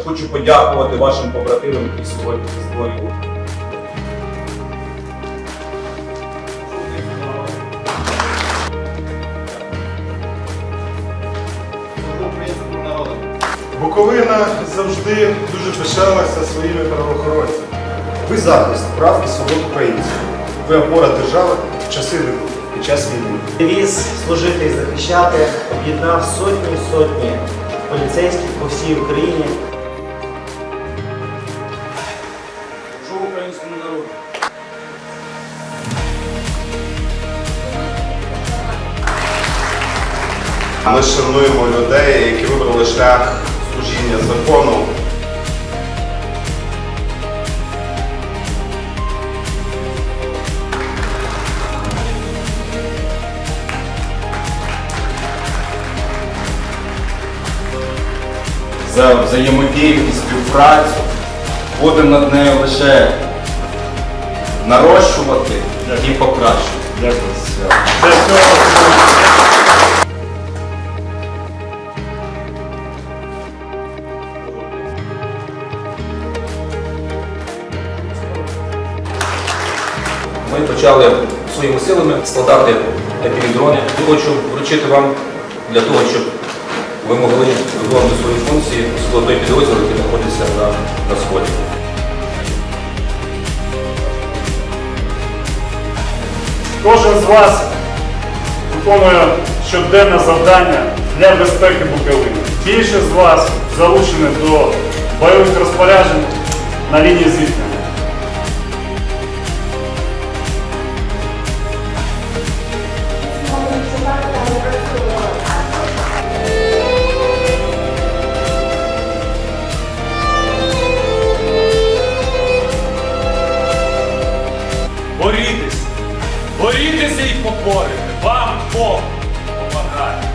Я хочу подякувати вашим побратимам, які сьогодні зброю. Буковина завжди дуже пишалася своїми правоохоронцями. Ви захист прав і свобод українців. Ви опора держави в часи вибору, під час війни. Девіз служити і захищати об'єднав сотні і сотні поліцейських по всій Україні. Ми шануємо людей, які вибрали шлях служіння закону. за взаємодію і співпрацю. Будемо над нею лише нарощувати і покращувати. Дякую. Ми почали своїми силами складати такі дрони. Хочу вручити вам для того, щоб ви могли виконувати свої функції той підрозділ, який знаходиться на, на сході. Кожен з вас виконує щоденне завдання для безпеки Буковини. Більше з вас залучені до бойових розпоряджень на лінії зіткнення. Борітеся, борітеся і покорите. Вам Бог помагає.